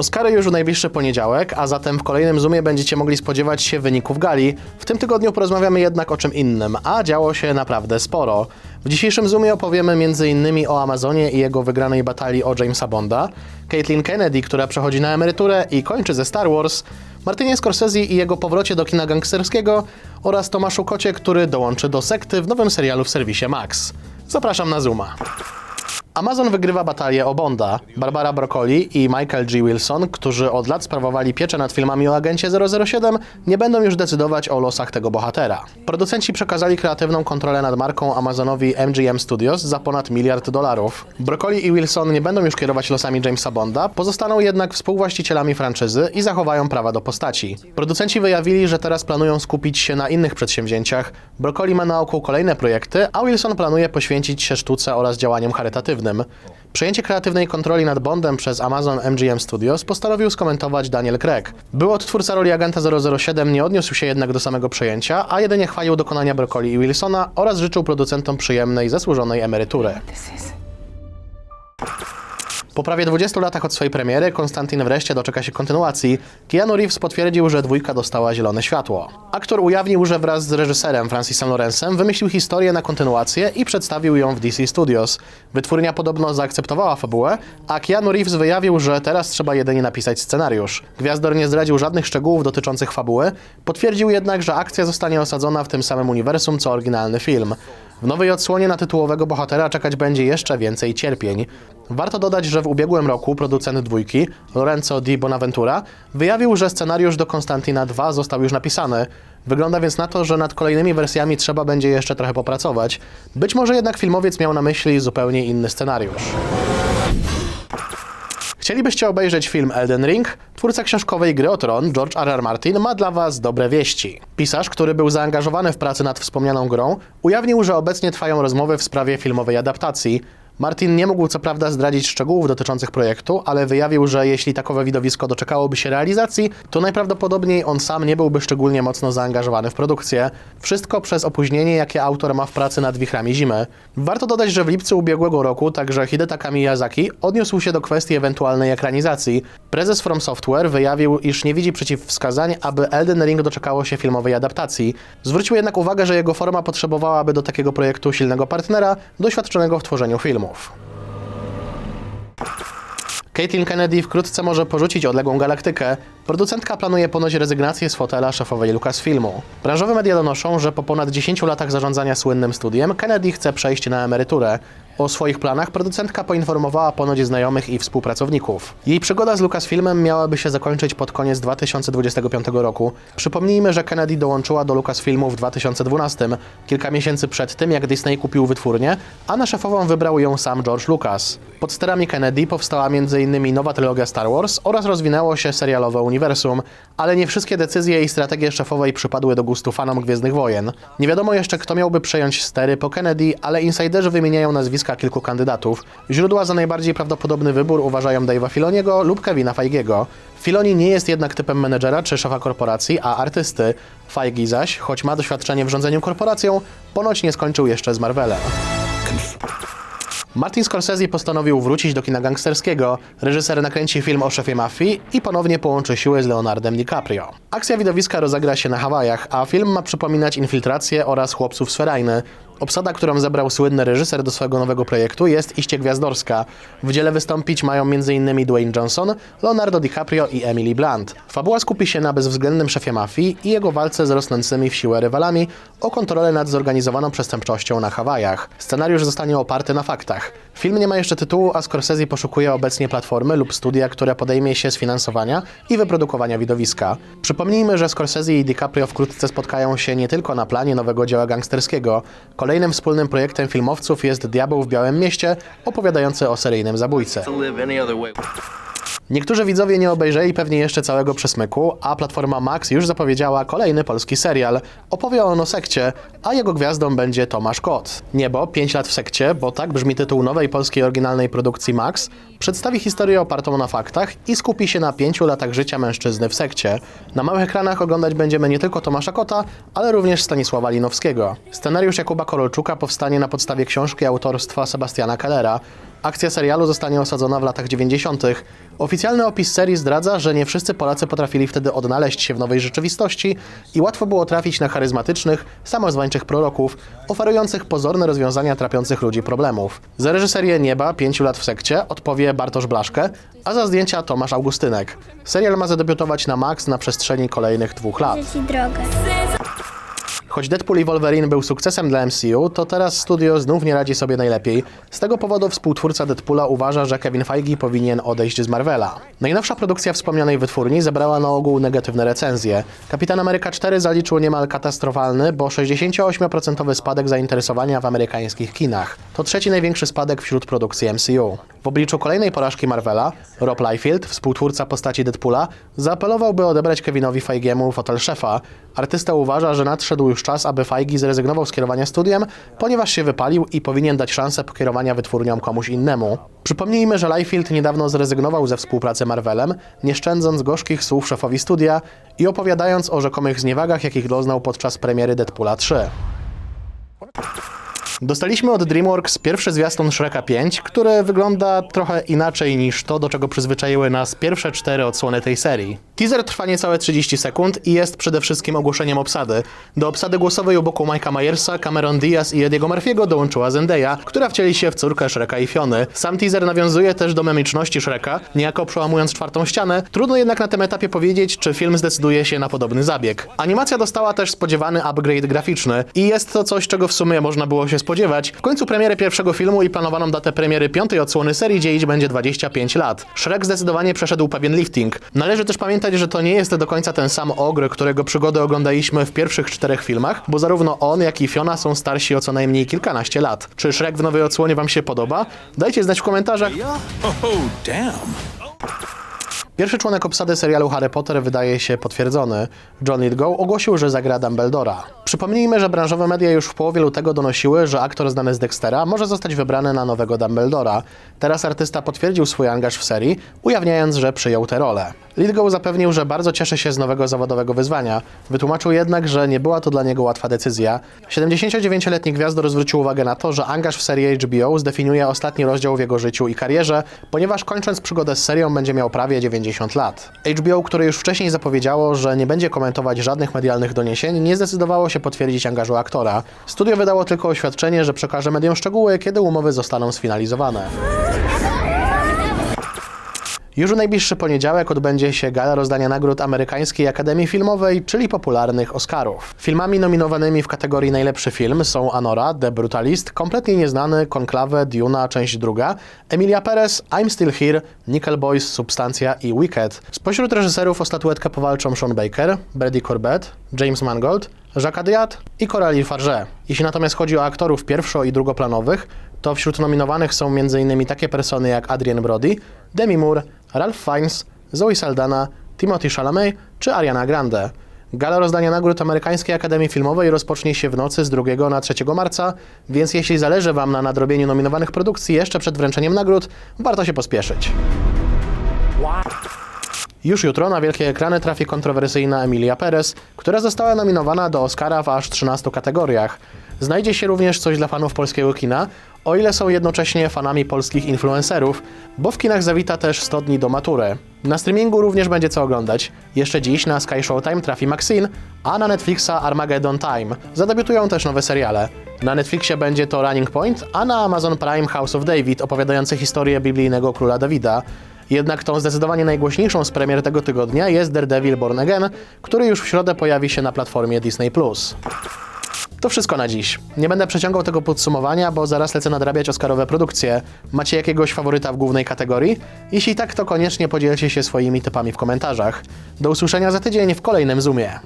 Oscary już w najbliższy poniedziałek, a zatem w kolejnym Zoomie będziecie mogli spodziewać się wyników gali. W tym tygodniu porozmawiamy jednak o czym innym, a działo się naprawdę sporo. W dzisiejszym Zoomie opowiemy m.in. o Amazonie i jego wygranej batalii o Jamesa Bonda, Caitlin Kennedy, która przechodzi na emeryturę i kończy ze Star Wars, Martinie Scorsese i jego powrocie do kina gangsterskiego oraz Tomaszu Kocie, który dołączy do sekty w nowym serialu w serwisie Max. Zapraszam na Zooma. Amazon wygrywa batalię o Bonda. Barbara Broccoli i Michael G. Wilson, którzy od lat sprawowali pieczę nad filmami o agencie 007, nie będą już decydować o losach tego bohatera. Producenci przekazali kreatywną kontrolę nad marką Amazonowi MGM Studios za ponad miliard dolarów. Broccoli i Wilson nie będą już kierować losami Jamesa Bonda, pozostaną jednak współwłaścicielami franczyzy i zachowają prawa do postaci. Producenci wyjawili, że teraz planują skupić się na innych przedsięwzięciach. Broccoli ma na oku kolejne projekty, a Wilson planuje poświęcić się sztuce oraz działaniom charytatywnym. Przejęcie kreatywnej kontroli nad Bondem przez Amazon MGM Studios postanowił skomentować Daniel Craig. Był odtwórca roli agenta 007 nie odniósł się jednak do samego przejęcia, a jedynie chwalił dokonania Broccoli i Wilsona oraz życzył producentom przyjemnej, zasłużonej emerytury. Po prawie 20 latach od swojej premiery Konstantin wreszcie doczeka się kontynuacji. Keanu Reeves potwierdził, że dwójka dostała zielone światło. Aktor ujawnił, że wraz z reżyserem Francisem Lawrence'em wymyślił historię na kontynuację i przedstawił ją w DC Studios. Wytwórnia podobno zaakceptowała fabułę, a Keanu Reeves wyjawił, że teraz trzeba jedynie napisać scenariusz. Gwiazdor nie zdradził żadnych szczegółów dotyczących fabuły, potwierdził jednak, że akcja zostanie osadzona w tym samym uniwersum co oryginalny film. W nowej odsłonie na tytułowego bohatera czekać będzie jeszcze więcej cierpień. Warto dodać, że w ubiegłym roku producent dwójki, Lorenzo Di Bonaventura, wyjawił, że scenariusz do Konstantina 2 został już napisany. Wygląda więc na to, że nad kolejnymi wersjami trzeba będzie jeszcze trochę popracować. Być może jednak filmowiec miał na myśli zupełnie inny scenariusz. Chcielibyście obejrzeć film Elden Ring? Twórca książkowej gry o tron, George R. R. Martin, ma dla Was dobre wieści. Pisarz, który był zaangażowany w pracę nad wspomnianą grą, ujawnił, że obecnie trwają rozmowy w sprawie filmowej adaptacji. Martin nie mógł co prawda zdradzić szczegółów dotyczących projektu, ale wyjawił, że jeśli takowe widowisko doczekałoby się realizacji, to najprawdopodobniej on sam nie byłby szczególnie mocno zaangażowany w produkcję. Wszystko przez opóźnienie, jakie autor ma w pracy nad Wichrami Zimy. Warto dodać, że w lipcu ubiegłego roku także Hidetaka Miyazaki odniósł się do kwestii ewentualnej ekranizacji. Prezes From Software wyjawił, iż nie widzi przeciwwskazań, aby Elden Ring doczekało się filmowej adaptacji. Zwrócił jednak uwagę, że jego forma potrzebowałaby do takiego projektu silnego partnera, doświadczonego w tworzeniu filmów. Caitlin Kennedy wkrótce może porzucić odległą galaktykę. Producentka planuje ponoć rezygnację z fotela szefowej Lucasfilmu. Branżowe media donoszą, że po ponad 10 latach zarządzania słynnym studiem Kennedy chce przejść na emeryturę. O swoich planach producentka poinformowała ponoć znajomych i współpracowników. Jej przygoda z Lucasfilmem miałaby się zakończyć pod koniec 2025 roku. Przypomnijmy, że Kennedy dołączyła do Lucasfilmu w 2012, kilka miesięcy przed tym, jak Disney kupił wytwórnię, a na szefową wybrał ją sam George Lucas. Pod sterami Kennedy powstała m.in. nowa trylogia Star Wars oraz rozwinęło się serialowe uniwersum, ale nie wszystkie decyzje i strategie szefowej przypadły do gustu fanom Gwiezdnych Wojen. Nie wiadomo jeszcze, kto miałby przejąć stery po Kennedy, ale insiderzy wymieniają nazwiska kilku kandydatów. Źródła za najbardziej prawdopodobny wybór uważają Dave'a Filoniego lub Kevina Feigiego. Filoni nie jest jednak typem menedżera czy szefa korporacji, a artysty. Feige zaś, choć ma doświadczenie w rządzeniu korporacją, ponoć nie skończył jeszcze z Marvelem. Martin Scorsese postanowił wrócić do kina gangsterskiego. Reżyser nakręci film o szefie mafii i ponownie połączy siły z Leonardem DiCaprio. Akcja widowiska rozegra się na Hawajach, a film ma przypominać infiltrację oraz chłopców z ferajny. Obsada, którą zebrał słynny reżyser do swojego nowego projektu jest iście gwiazdorska. W dziele wystąpić mają m.in. Dwayne Johnson, Leonardo DiCaprio i Emily Blunt. Fabuła skupi się na bezwzględnym szefie mafii i jego walce z rosnącymi w siłę rywalami o kontrolę nad zorganizowaną przestępczością na Hawajach. Scenariusz zostanie oparty na faktach. Film nie ma jeszcze tytułu, a Scorsese poszukuje obecnie platformy lub studia, które podejmie się sfinansowania i wyprodukowania widowiska. Przypomnijmy, że Scorsese i DiCaprio wkrótce spotkają się nie tylko na planie nowego dzieła gangsterskiego. Kolejnym wspólnym projektem filmowców jest Diabeł w Białym Mieście, opowiadający o seryjnym zabójcy. Niektórzy widzowie nie obejrzeli pewnie jeszcze całego przesmyku, a platforma Max już zapowiedziała kolejny polski serial. Opowie on o sekcie, a jego gwiazdą będzie Tomasz Kot. Niebo, 5 lat w sekcie, bo tak brzmi tytuł nowej polskiej oryginalnej produkcji Max, przedstawi historię opartą na faktach i skupi się na pięciu latach życia mężczyzny w sekcie. Na małych ekranach oglądać będziemy nie tylko Tomasza Kota, ale również Stanisława Linowskiego. Scenariusz Jakuba Korolczuka powstanie na podstawie książki autorstwa Sebastiana Kellera. Akcja serialu zostanie osadzona w latach 90. Oficjalny opis serii zdradza, że nie wszyscy Polacy potrafili wtedy odnaleźć się w nowej rzeczywistości i łatwo było trafić na charyzmatycznych, samozwańczych proroków, oferujących pozorne rozwiązania trapiących ludzi problemów. Za reżyserię Nieba, pięciu lat w sekcie, odpowie Bartosz Blaszkę, a za zdjęcia Tomasz Augustynek. Serial ma zadebiutować na Max na przestrzeni kolejnych dwóch lat. Choć Deadpool i Wolverine był sukcesem dla MCU, to teraz studio znów nie radzi sobie najlepiej. Z tego powodu współtwórca Deadpoola uważa, że Kevin Feige powinien odejść z Marvela. Najnowsza produkcja wspomnianej wytwórni zebrała na ogół negatywne recenzje. Kapitan Ameryka 4 zaliczył niemal katastrofalny, bo 68% spadek zainteresowania w amerykańskich kinach. To trzeci największy spadek wśród produkcji MCU. W obliczu kolejnej porażki Marvela, Rob Liefeld, współtwórca postaci Deadpoola, zaapelował, by odebrać Kevinowi Feigiemu fotel szefa. Artysta uważa, że nadszedł już czas, aby Feige zrezygnował z kierowania studiem, ponieważ się wypalił i powinien dać szansę pokierowania wytwórnią komuś innemu. Przypomnijmy, że Liefeld niedawno zrezygnował ze współpracy Marvelem, nie szczędząc gorzkich słów szefowi studia i opowiadając o rzekomych zniewagach, jakich doznał podczas premiery Deadpoola 3. Dostaliśmy od DreamWorks pierwszy zwiastun Shreka 5, który wygląda trochę inaczej niż to, do czego przyzwyczaiły nas pierwsze cztery odsłony tej serii. Teaser trwa niecałe 30 sekund i jest przede wszystkim ogłoszeniem obsady. Do obsady głosowej u boku Mike'a Myersa, Cameron Diaz i Ediego Murphy'ego dołączyła Zendaya, która wcieli się w córkę Shreka i Fiony. Sam teaser nawiązuje też do memiczności Shreka, niejako przełamując czwartą ścianę. Trudno jednak na tym etapie powiedzieć, czy film zdecyduje się na podobny zabieg. Animacja dostała też spodziewany upgrade graficzny i jest to coś, czego w sumie można było się spodziewać. W końcu premiery pierwszego filmu i planowaną datę premiery piątej odsłony serii dzielić będzie 25 lat. Shrek zdecydowanie przeszedł pewien lifting. Należy też pamiętać, że to nie jest do końca ten sam ogr, którego przygody oglądaliśmy w pierwszych czterech filmach, bo zarówno on, jak i Fiona są starsi o co najmniej kilkanaście lat. Czy Shrek w nowej odsłonie wam się podoba? Dajcie znać w komentarzach. Oh, damn. Pierwszy członek obsady serialu Harry Potter wydaje się potwierdzony. John Lithgow ogłosił, że zagra Dumbledora. Przypomnijmy, że branżowe media już w połowie lutego donosiły, że aktor znany z Dextera może zostać wybrany na nowego Dumbledora. Teraz artysta potwierdził swój angaż w serii, ujawniając, że przyjął tę rolę. Lithgow zapewnił, że bardzo cieszy się z nowego zawodowego wyzwania. Wytłumaczył jednak, że nie była to dla niego łatwa decyzja. 79-letni gwiazdor zwrócił uwagę na to, że angaż w serię HBO zdefiniuje ostatni rozdział w jego życiu i karierze, ponieważ kończąc przygodę z serią będzie miał prawie 90 lat. HBO, które już wcześniej zapowiedziało, że nie będzie komentować żadnych medialnych doniesień, nie zdecydowało się potwierdzić angażu aktora. Studio wydało tylko oświadczenie, że przekaże mediom szczegóły, kiedy umowy zostaną sfinalizowane. Już w najbliższy poniedziałek odbędzie się gala rozdania nagród Amerykańskiej Akademii Filmowej, czyli popularnych Oscarów. Filmami nominowanymi w kategorii najlepszy film są Anora, The Brutalist, Kompletnie Nieznany, Konklawę, Duna, część druga, Emilia Perez, I'm Still Here, Nickel Boys, Substancja i Wicked. Spośród reżyserów o statuetkę powalczą Sean Baker, Brady Corbett, James Mangold, Jacques Diat i Coralie Farge. Jeśli natomiast chodzi o aktorów pierwszo- i drugoplanowych, to wśród nominowanych są m.in. takie persony jak Adrien Brody, Demi Moore, Ralph Fiennes, Zoe Saldana, Timothy Chalamet czy Ariana Grande. Gala rozdania nagród Amerykańskiej Akademii Filmowej rozpocznie się w nocy z 2 na 3 marca, więc jeśli zależy Wam na nadrobieniu nominowanych produkcji jeszcze przed wręczeniem nagród, warto się pospieszyć. Już jutro na wielkie ekrany trafi kontrowersyjna Emilia Perez, która została nominowana do Oscara w aż 13 kategoriach. Znajdzie się również coś dla fanów polskiego kina, o ile są jednocześnie fanami polskich influencerów, bo w kinach zawita też 100 dni do matury. Na streamingu również będzie co oglądać. Jeszcze dziś na Sky Showtime trafi Maxine, a na Netflixa Armageddon Time. Zadebiutują też nowe seriale. Na Netflixie będzie to Running Point, a na Amazon Prime House of David, opowiadający historię biblijnego króla Dawida. Jednak tą zdecydowanie najgłośniejszą z premier tego tygodnia jest Daredevil Born Again, który już w środę pojawi się na platformie Disney+. To wszystko na dziś. Nie będę przeciągał tego podsumowania, bo zaraz lecę nadrabiać Oscarowe produkcje. Macie jakiegoś faworyta w głównej kategorii? Jeśli tak, to koniecznie podzielcie się swoimi typami w komentarzach. Do usłyszenia za tydzień w kolejnym Zoomie.